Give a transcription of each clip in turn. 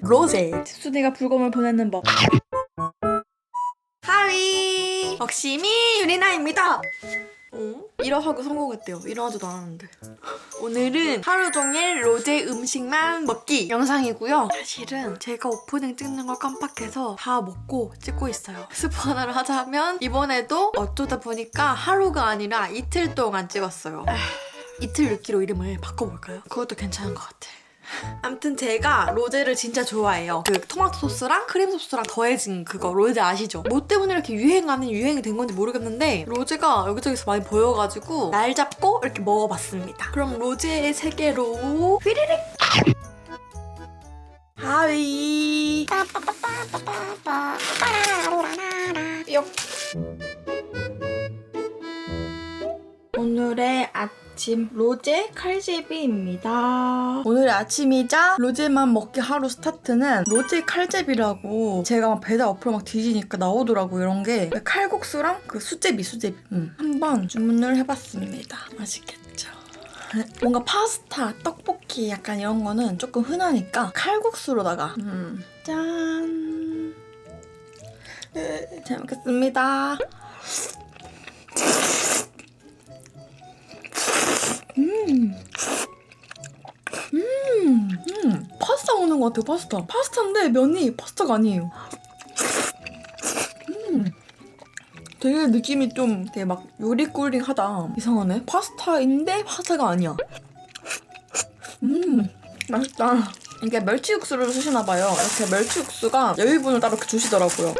로제. 수디가 불검을 보내는 법. 하위. 덕심이 유리나입니다. 어? 일어서고 성공했대요. 일어나지도 않았는데. 오늘은 하루 종일 로제 음식만 먹기 영상이고요. 사실은 제가 오프닝 찍는 걸 깜빡해서 다 먹고 찍고 있어요. 스포 하나를 하자면 이번에도 어쩌다 보니까 하루가 아니라 이틀 동안 찍었어요. 아, 이 틀 늦기로 이름을 바꿔볼까요? 그것도 괜찮은 것 같아 아무튼 제가 로제를 진짜 좋아해요. 그 토마토 소스랑 크림 소스랑 더해진 그거 로제 아시죠? 뭐 때문에 이렇게 유행 아닌 유행이 된 건지 모르겠는데 로제가 여기저기서 많이 보여가지고 날 잡고 이렇게 먹어봤습니다. 그럼 로제의 세계로 휘리릭 하위 뿅 오늘의 아침 로제 칼제비입니다. 오늘의 아침이자 로제만 먹기 하루 스타트는 로제 칼제비라고 제가 막 배달 어플 막 뒤지니까 나오더라고 이런 게 칼국수랑 그 수제비 수제비 음. 한번 주문을 해봤습니다. 맛있겠죠? 뭔가 파스타, 떡볶이 약간 이런 거는 조금 흔하니까 칼국수로다가 음. 짠. 네, 잘 먹겠습니다. 것 같아요, 파스타. 파스타인데 면이 파스타가 아니에요. 음. 되게 느낌이 좀 되게 막 요리꾸링하다. 이상하네. 파스타인데 파스타가 아니야. 음, 맛있다. 이게 멸치 육수를 쓰시나 봐요. 이렇게 멸치 육수가 여유분을 따로 이렇게 주시더라고요.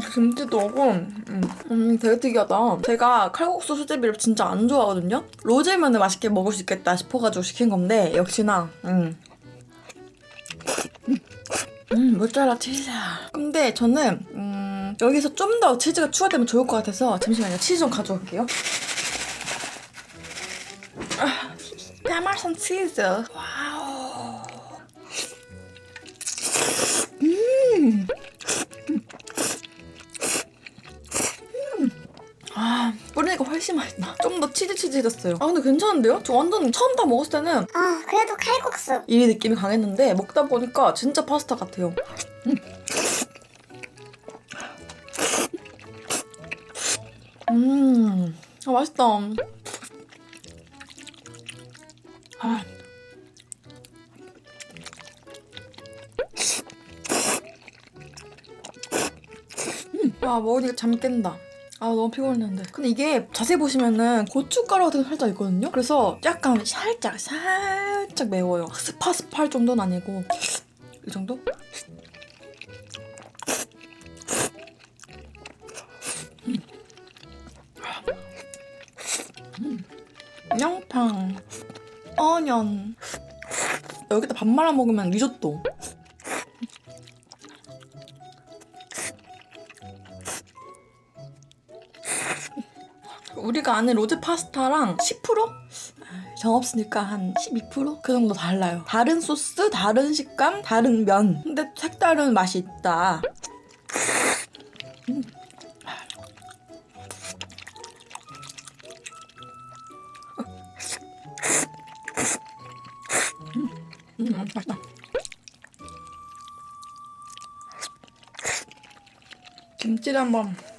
김치도 오고 음, 음, 되게 특이하다. 제가 칼국수 수제비를 진짜 안 좋아하거든요. 로제면은 맛있게 먹을 수 있겠다 싶어가지고 시킨 건데 역시나 음. 음, 모짜렐라 치즈. 근데 저는 음, 여기서 좀 더 치즈가 추가되면 좋을 것 같아서 잠시만요. 치즈 좀 가져올게요. 아, 파마산 치즈. 와 치즈치즈해졌어요. 아, 근데 괜찮은데요? 저 완전 처음 다 먹었을 때는 아 그래도 칼국수 이 느낌이 강했는데 먹다 보니까 진짜 파스타 같아요. 음. 음, 아, 맛있다. 아. 음, 아, 먹으니까 잠 깬다. 아 너무 피곤했는데. 근데 이게 자세히 보시면은 고춧가루 같은 게 살짝 있거든요? 그래서 약간 살짝 살짝 매워요. 스파스파 할 정도는 아니고. 이 정도? 음. 양팡 어년 여기다 밥 말아 먹으면 리조또 우리가 아는 로제 파스타랑 10%? 아, 정 없으니까 한 12%? 그 정도 달라요. 다른 소스, 다른 식감, 다른 면. 근데 색다른 맛이 있다. 음. 음, 음, 맛있다. 김치를 한번 음.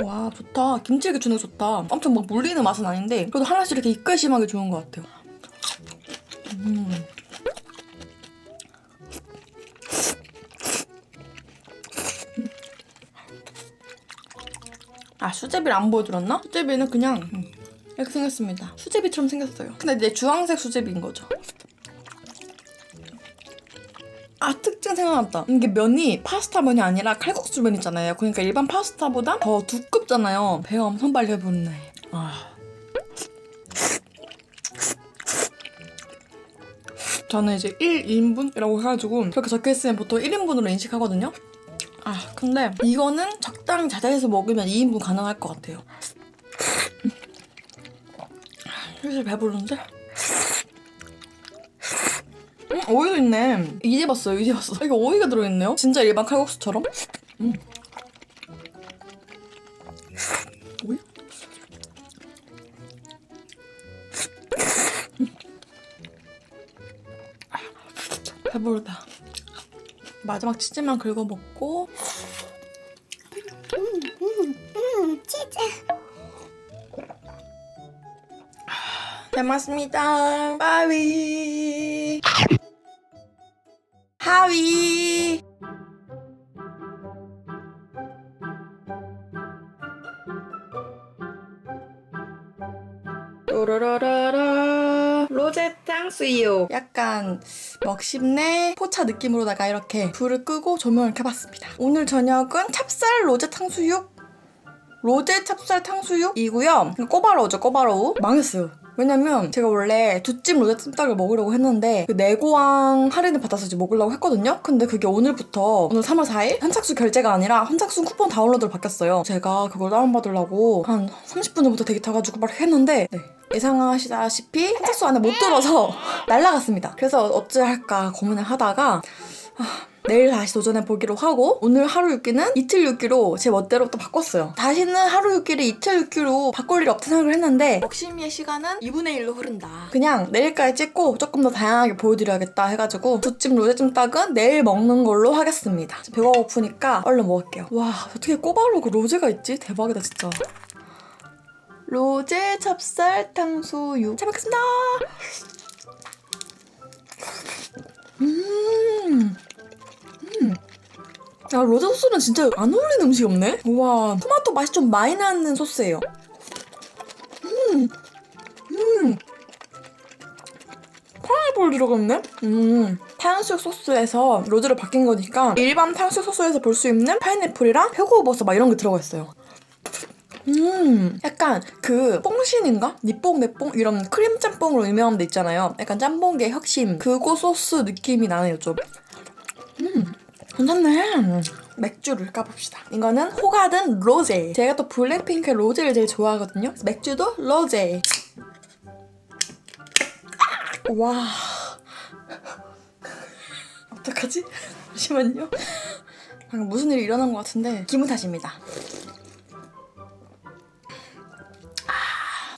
와 좋다. 김치 이렇게 주는 거 좋다. 엄청 막 물리는 맛은 아닌데 그래도 하나씩 이렇게 입가심하게 좋은 것 같아요. 음. 아 수제비를 안 보여드렸나? 수제비는 그냥 음, 이렇게 생겼습니다. 수제비처럼 생겼어요. 근데 이제 주황색 수제비인 거죠 아 특징 생각났다. 이게 면이 파스타 면이 아니라 칼국수 면 있잖아요. 그러니까 일반 파스타보다 더 두껍잖아요. 엄청 빨리 부르네. 아. 저는 이제 1인분이라고 해가지고 그렇게 적혀있으면 보통 1인분으로 인식하거든요. 아 근데 이거는 적당히 자제해서 먹으면 2인분 가능할 것 같아요. 사실 배부른데? 음, 오이도 있네. 이제 봤어요, 이제 봤어. 아, 이거 오이가 들어있네요? 진짜 일반 칼국수처럼? 음. 오이? 배부르다. 마지막 치즈만 긁어 먹고. 음, 치즈. 잘 먹었습니다. 바이. 하위. 또로로로로 로제 탕수육 약간 먹씹내 포차 느낌으로다가 이렇게 불을 끄고 조명을 켜봤습니다 오늘 저녁은 찹쌀 로제 탕수육 로제 찹쌀 탕수육이고요. 꼬바로우죠, 꼬바로우. 망했어요. 왜냐면 제가 원래 두찜 로제 찜닭을 먹으려고 했는데 그 내고왕 할인을 받아서 이제 먹으려고 했거든요. 근데 그게 오늘부터 오늘 3월 4일 현착순 결제가 아니라 현착순 쿠폰 다운로드로 바뀌었어요. 제가 그걸 다운받으려고 한 30분 전부터 대기 타가지고 막 했는데 네. 예상하시다시피 현착순 안에 못 들어서 날라갔습니다. 그래서 어찌할까 고민을 하다가 아, 내일 다시 도전해 보기로 하고 오늘 하루 육기는 이틀 육기로 제 멋대로 또 바꿨어요. 다시는 하루 육기를 이틀 육기로 바꿀 일이 없다 생각을 했는데 먹심이의 시간은 2분의 1로 흐른다. 그냥 내일까지 찍고 조금 더 다양하게 보여드려야겠다 해가지고 두찜 로제찜 딱은 내일 먹는 걸로 하겠습니다. 배가 고프니까 얼른 먹을게요. 와 어떻게 꼬바로그 로제가 있지? 대박이다 진짜. 로제 찹쌀 탕수육 잘 먹겠습니다. 음. 야, 로제 소스는 진짜 안 어울리는 음식이 없네? 우와, 토마토 맛이 좀 많이 나는 소스예요. 음, 음. 파인애플 들어갔네? 음, 탕수육 소스에서 로즈로 바뀐 거니까 일반 탕수육 소스에서 볼 수 있는 파인애플이랑 표고버섯 막 이런 게 들어가 있어요. 음, 약간 그 뽕신인가? 니뽕 내뽕 이런 크림 짬뽕으로 유명한 데 있잖아요. 약간 짬뽕계 혁신 그거 소스 느낌이 나네요 좀. 음, 괜찮네. 맥주를 까봅시다. 이거는 호가든 로제. 제가 또 블랙핑크 로제를 제일 좋아하거든요. 맥주도 로제. 와. 어떡하지? 잠시만요. 방금 무슨 일이 일어난 것 같은데 기분 탓입니다.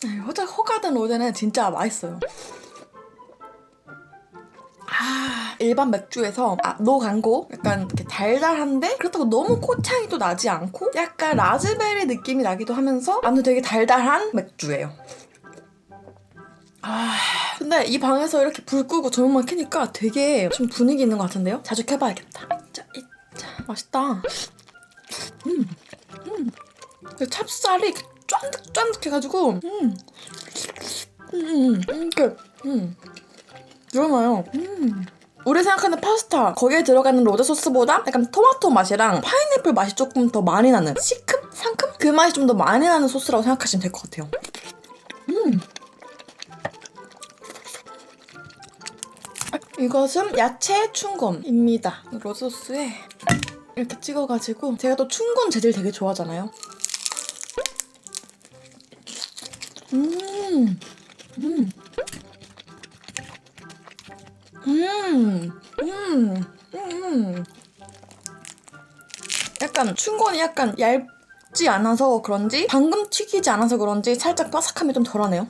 네, 호자 호가든 로제는 진짜 맛있어요. 아, 일반 맥주에서 아, 노광고 약간 이렇게 달달한데 그렇다고 너무 코창이 또 나지 않고 약간 라즈베리 느낌이 나기도 하면서 아무튼 되게 달달한 맥주예요. 아, 근데 이 방에서 이렇게 불 끄고 조명만 켜니까 되게 좀 분위기 있는 것 같은데요? 자주 켜봐야겠다. 자, 이, 자, 맛있다. 음, 음. 그 찹쌀이 쫀득쫀득해가지고, 음, 음, 음, 음, 이렇게, 음. 늘어나요. 음. 우리 생각하는 파스타 거기에 들어가는 로제 소스보다 약간 토마토 맛이랑 파인애플 맛이 조금 더 많이 나는 시큼? 상큼? 그 맛이 좀 더 많이 나는 소스라고 생각하시면 될 것 같아요. 음. 이것은 야채 춘곰입니다. 로제 소스에 이렇게 찍어가지고 제가 또 춘곰 재질 되게 좋아하잖아요. 음. 음. 음, 음, 음. 약간 춘곤이 약간 얇지 않아서 그런지 방금 튀기지 않아서 그런지 살짝 바삭함이 좀 덜하네요.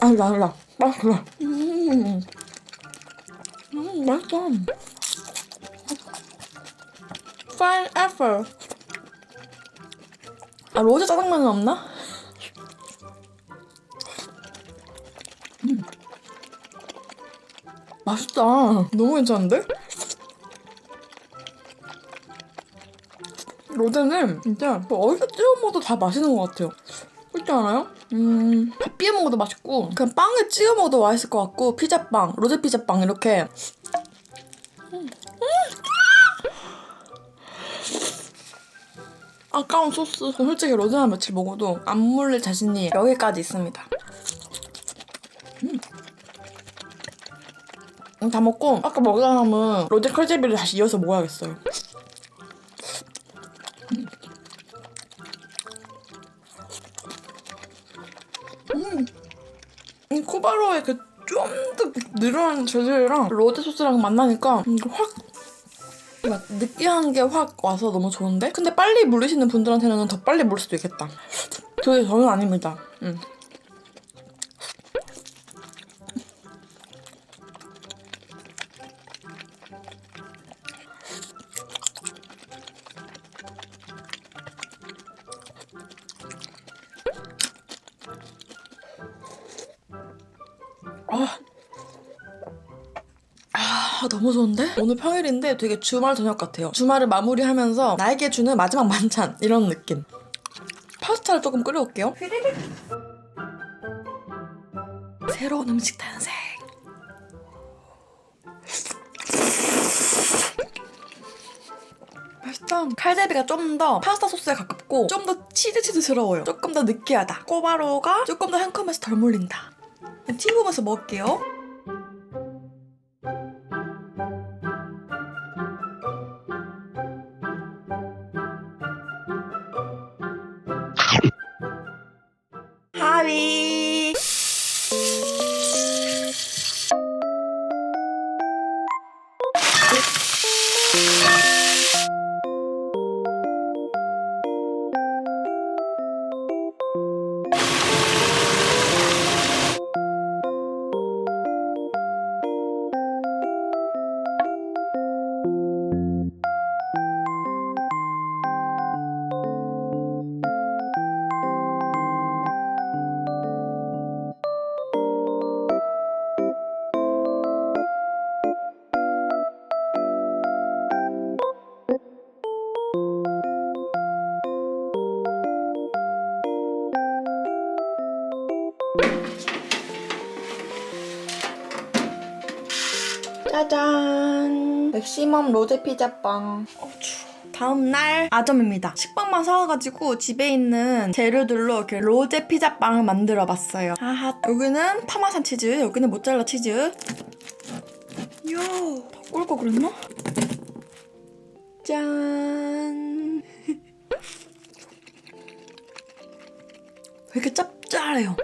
아, 달라. 맛있어. 음, 음, 맛있어. 파인애플. 아, 로제 짜장면은 없나? 맛있다. 너무 괜찮은데? 로제는 진짜 뭐 어디서 찍어 먹어도 다 맛있는 것 같아요. 그렇지 않아요? 음, 밥 비벼 먹어도 맛있고 그냥 빵에 찍어 먹어도 맛있을 것 같고 피자빵, 로제 피자빵 이렇게 음. 아까운 소스 전 솔직히 로제만 며칠 먹어도 안 물릴 자신이 여기까지 있습니다. 음, 다 먹고 아까 먹다 남은 로제 컬제비를 다시 이어서 먹어야겠어요. 음, 이 코바로의 그 쫀득 늘어나는 재질이랑 로제 소스랑 만나니까 이게 확. 막 느끼한 게 확 와서 너무 좋은데? 근데 빨리 물리시는 분들한테는 더 빨리 물 수도 있겠다. 그게 저는 아닙니다. 음. 아. 아. 너무 좋은데? 오늘 평일인데 되게 주말 저녁 같아요. 주말을 마무리하면서 나에게 주는 마지막 만찬 이런 느낌. 파스타를 조금 끓여올게요. 새로운 음식 탄생. 칼제비가 좀 더 파스타 소스에 가깝고 좀 더 치즈치즈스러워요. 조금 더 느끼하다. 꼬바로우가 조금 더 상큼해서 덜 물린다. 튀김면서 먹을게요. 짜잔 맥시멈 로제 피자빵 어, 추워. 다음날 아점입니다. 식빵만 사와가지고 집에 있는 재료들로 이렇게 로제 피자빵을 만들어 봤어요. 아하 여기는 파마산 치즈, 여기는 모짜렐라 치즈. 이야 더 꿀고 그랬나? 짠. 왜 이렇게 짭짤해요?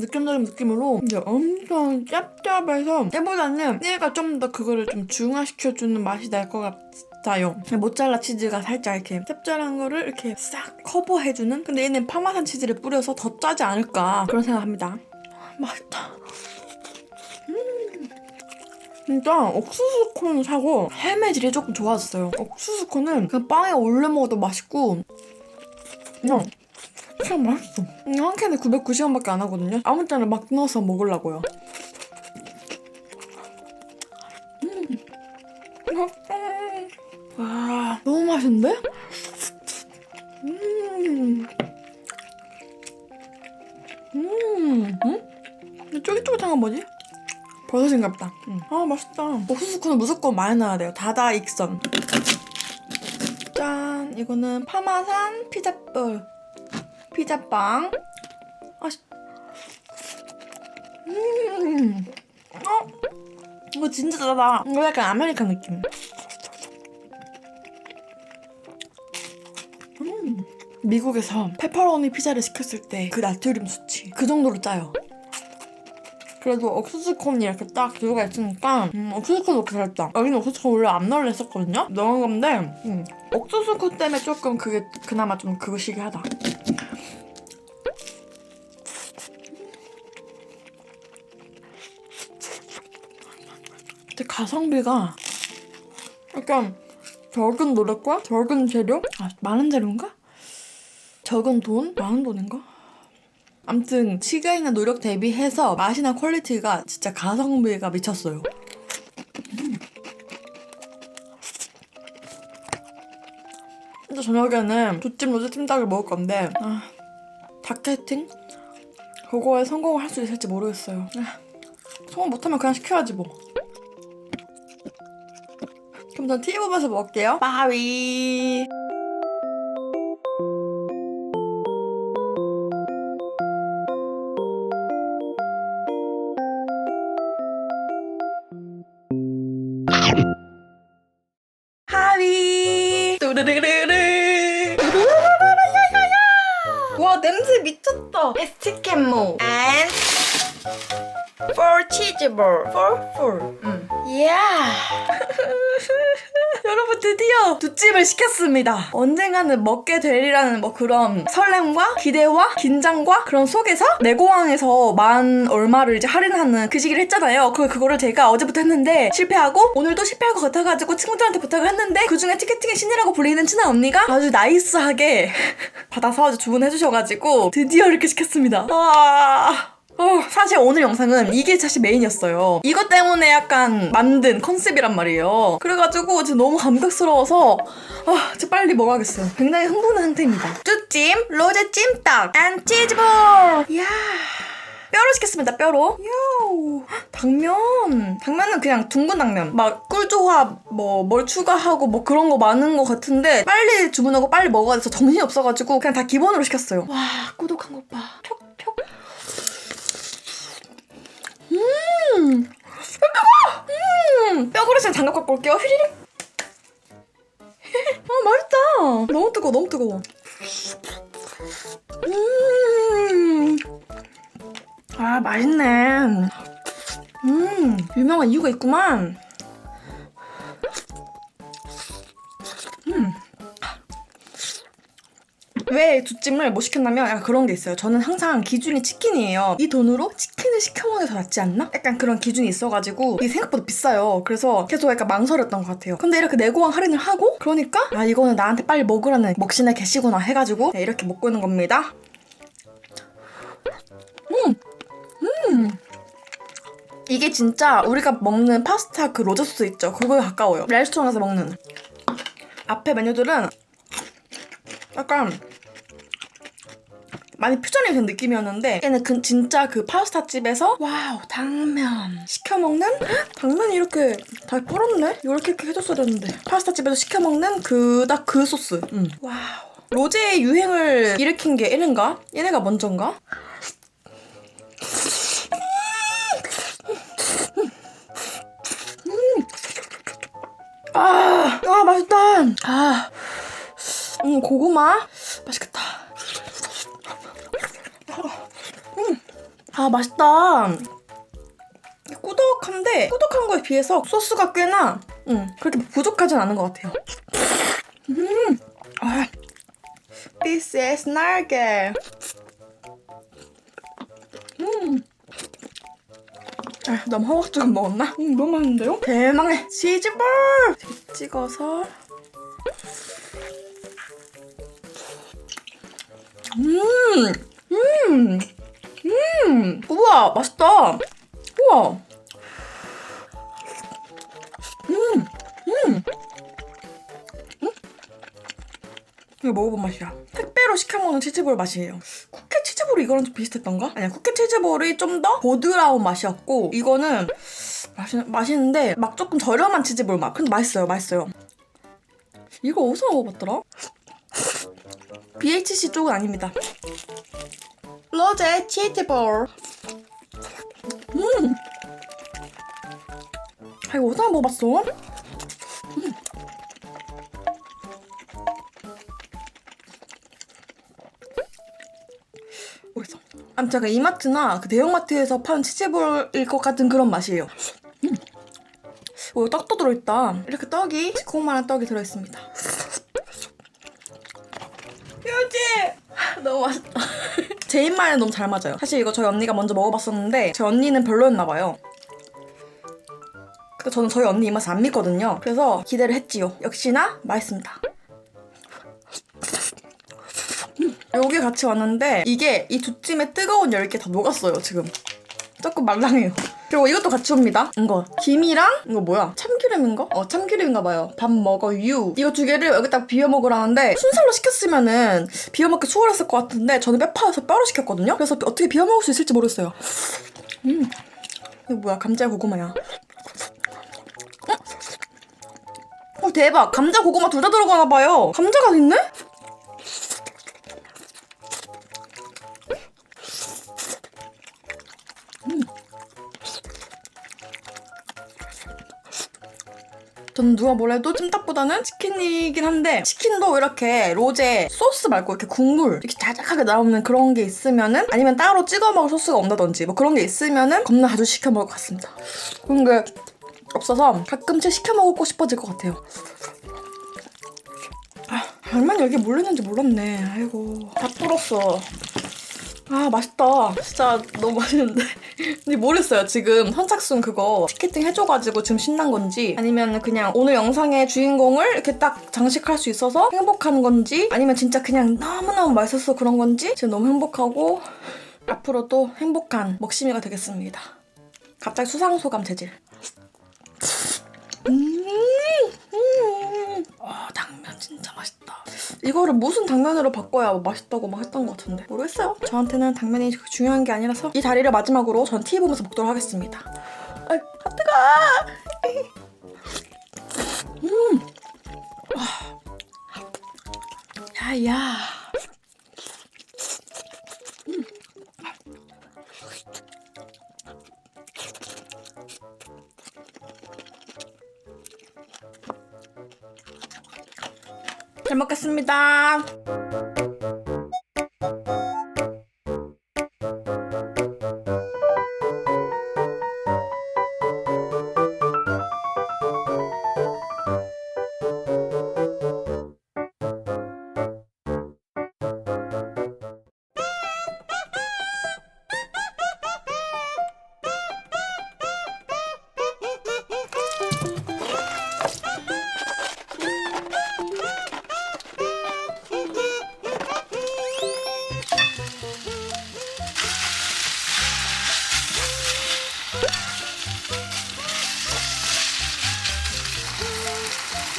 느낌적인 느낌으로 이제 엄청 짭짭해서 얘보다는 얘가 좀 더 그거를 좀 중화시켜주는 맛이 날 것 같아요. 모짜렐라 치즈가 살짝 이렇게 짭짤한 거를 이렇게 싹 커버해주는? 근데 얘는 파마산 치즈를 뿌려서 더 짜지 않을까 그런 생각합니다. 맛있다. 음. 진짜 옥수수 콘 사고 햄의 질이 조금 좋아졌어요. 옥수수 콘은 그냥 빵에 올려 먹어도 맛있고 그냥 그냥 맛있어. 한 캔에 990원밖에 안 하거든요. 아무 때나 막 넣어서 먹으려고요. 음. 와, 너무 맛있는데? 음. 음. 음? 근데 쫄깃쫄깃한 건 뭐지? 버섯인가 보다. 음. 아, 맛있다. 옥수수콘은 무조건 많이 넣어야 돼요. 다다 익선. 짠! 이거는 파마산 피자볼. 피자빵. 아, 씨. 음. 어? 이거 진짜 짜다. 이거 약간 아메리칸 느낌. 음. 미국에서 페퍼로니 피자를 시켰을 때 그 나트륨 수치 그 정도로 짜요. 그래도 옥수수콘이 이렇게 딱 들어가 있으니까 음, 옥수수콘 이렇게 잘 짜. 여기는 옥수수콘 원래 안 넣으려 했었거든요? 넣은 건데 음, 옥수수콘 때문에 조금 그게 그나마 좀 그거 시기 하다. 근데 가성비가 약간 적은 노력과 적은 재료? 아, 많은 재료인가? 적은 돈? 많은 돈인가? 암튼 시간 있는 노력 대비해서 맛이나 퀄리티가 진짜 가성비가 미쳤어요. 진짜 저녁에는 두찜 로제 찜닭을 먹을 건데 아, 닭캐팅? 그거에 성공을 할 수 있을지 모르겠어요. 아, 성공 못하면 그냥 시켜야지 뭐. 그럼 전 TV 보면서 먹을게요. 바위. 하위. 뚜르르르르. 와 냄새 미쳤다. 에스티켓모. And four cheese ball. Four four. 음. Yeah. 드디어 두찜을 시켰습니다. 언젠가는 먹게 되리라는 뭐 그런 설렘과 기대와 긴장과 그런 속에서 내고왕에서 만 얼마를 이제 할인하는 그 시기를 했잖아요. 그 그거를 제가 어제부터 했는데 실패하고 오늘도 실패할 것 같아가지고 친구들한테 부탁을 했는데 그 중에 티켓팅의 신이라고 불리는 친한 언니가 아주 나이스하게 받아서 주문해 주셔가지고 드디어 이렇게 시켰습니다. 와. 어, 사실 오늘 영상은 이게 사실 메인이었어요. 이것 때문에 약간 만든 컨셉이란 말이에요. 그래가지고 지금 너무 감격스러워서 아, 진짜 빨리 먹어야겠어요. 굉장히 흥분한 상태입니다. 쭈찜, 로제 찜닭, 앤 치즈볼! 이야. 뼈로 시켰습니다, 뼈로. 요 당면. 당면은 그냥 둥근 당면. 막 꿀조합, 뭐, 뭘 추가하고 뭐 그런 거 많은 것 같은데 빨리 주문하고 빨리 먹어야 돼서 정신이 없어가지고 그냥 다 기본으로 시켰어요. 와, 꾸덕한 것 봐. 표, 표. 음! 장갑 갖고 올게요. 휘리릭. 아, 맛있다. 너무 뜨거워, 너무 뜨거워. 음. 아, 맛있네. 음, 유명한 이유가 있구만. 음. 왜 두찜을 못 시켰냐면 약간 그런 게 있어요. 저는 항상 기준이 치킨이에요. 이 돈으로 치킨을 시켜 먹는 게 더 낫지 않나? 약간 그런 기준이 있어가지고 이게 생각보다 비싸요. 그래서 계속 약간 망설였던 것 같아요. 근데 이렇게 내고왕 할인을 하고 그러니까 아 이거는 나한테 빨리 먹으라는 먹신의 개시구나 해가지고 네, 이렇게 먹고 있는 겁니다. 음, 음. 이게 진짜 우리가 먹는 파스타 그 로제 소스 있죠? 그거에 가까워요. 레스토랑에서 먹는. 앞에 메뉴들은 약간 많이 퓨전이 된 느낌이었는데 얘는 그 진짜 그 파스타 집에서 와우 당면 시켜 먹는? 당면이 이렇게 다 불었네? 이렇게 이렇게 해줬어야 되는데 파스타 집에서 시켜 먹는 그딱그 소스. 음. 와우. 로제의 유행을 일으킨 게 얘는가? 얘네가 먼저인가? 아, 아 맛있다. 아. 음, 고구마? 맛있겠다 아 맛있다. 꾸덕한데 꾸덕한 거에 비해서 소스가 꽤나 음, 그렇게 부족하진 않은 것 같아요. 음, 아, this is 날개. 음. 아, 너무 허걱지근 먹었나? 음, 너무 맛있는데요? 대망의 치즈볼! 찍어서 치즈볼 맛이에요. 쿠키 치즈볼이 이거랑 좀 비슷했던가? 아니야, 쿠키 치즈볼이 좀 더 보드라운 맛이었고, 이거는 맛있, 맛있는데, 막 조금 저렴한 치즈볼 맛. 근데 맛있어요, 맛있어요. 이거 어디서 먹어봤더라? BHC 쪽은 아닙니다. 로제 치즈볼. 음. 아, 이거 어디서 먹어봤어? 음. 아무튼 이마트나 그 대형마트에서 파는 치즈볼일 것 같은 그런 맛이에요. 음. 오, 떡도 들어있다. 이렇게 떡이 시커먼한 떡이 들어있습니다. 유지! 너무 맛있다. 제 입맛에 너무 잘 맞아요. 사실 이거 저희 언니가 먼저 먹어봤었는데 제 언니는 별로였나 봐요. 근데 저는 저희 언니 입맛을 안 믿거든요. 그래서 기대를 했지요. 역시나 맛있습니다. 음, 여기 같이 왔는데 이게 이 두 찜에 뜨거운 열기 다 녹았어요 지금. 조금 말랑해요. 그리고 이것도 같이 옵니다. 이거 김이랑 이거 뭐야? 참기름인가? 어 참기름인가 봐요. 밥 먹어 유. 이거 두 개를 여기다 비벼 먹으라는데 순살로 시켰으면은 비벼 먹기 수월했을 것 같은데 저는 빼파여서 뼈로 시켰거든요. 그래서 어떻게 비벼 먹을 수 있을지 모르겠어요. 음 이거 뭐야? 감자 고구마야. 어? 어 대박 감자 고구마 둘 다 들어가나 봐요. 감자가 있네? 저는 누가 뭐래도 찜닭보다는 치킨이긴 한데 치킨도 이렇게 로제 소스 말고 이렇게 국물 이렇게 자작하게 나오는 그런 게 있으면은 아니면 따로 찍어 먹을 소스가 온다든지 뭐 그런 게 있으면은 겁나 자주 시켜 먹을 것 같습니다. 게 없어서 가끔씩 시켜 먹고 싶어질 것 같아요. 아, 당면이 여기 몰렸는지 몰랐네. 아이고 다 불었어. 아 맛있다. 진짜 너무 맛있는데. 근데 모르겠어요. 지금 선착순 그거 티켓팅 해줘가지고 지금 신난 건지 아니면 그냥 오늘 영상의 주인공을 이렇게 딱 장식할 수 있어서 행복한 건지 아니면 진짜 그냥 너무너무 맛있어서 그런 건지 지금 너무 행복하고 앞으로도 행복한 먹심이가 되겠습니다. 갑자기 수상소감 재질. 음, 음. 아, 당면 진짜 맛있다. 이거를 무슨 당면으로 바꿔야 맛있다고 막 했던 것 같은데 모르겠어요. 저한테는 당면이 중요한 게 아니라서 이 다리를 마지막으로 전 TV 보면서 먹도록 하겠습니다. 아, 하트가. 음. 와. 야야. 잘 먹겠습니다.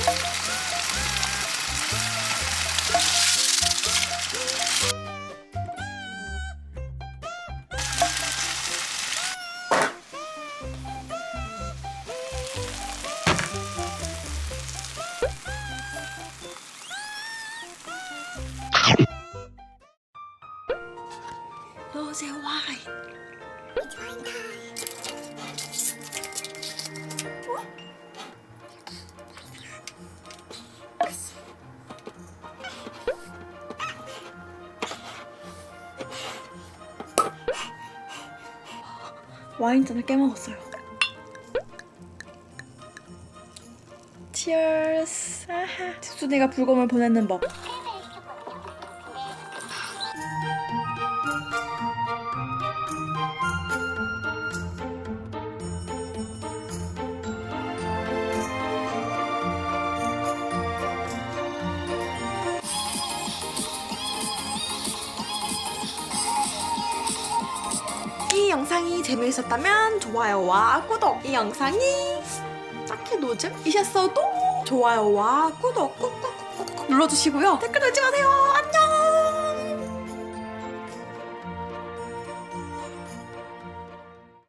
로 와인잔을 깨먹었어요. 치얼스. 아하. 집순이가 불금을 보내는 법. 재미있었다면 좋아요와 구독 이 영상이 딱히 노잼이셨어도 좋아요와 구독 꾹꾹꾹꾹 눌러주시고요. 댓글 달지 마세요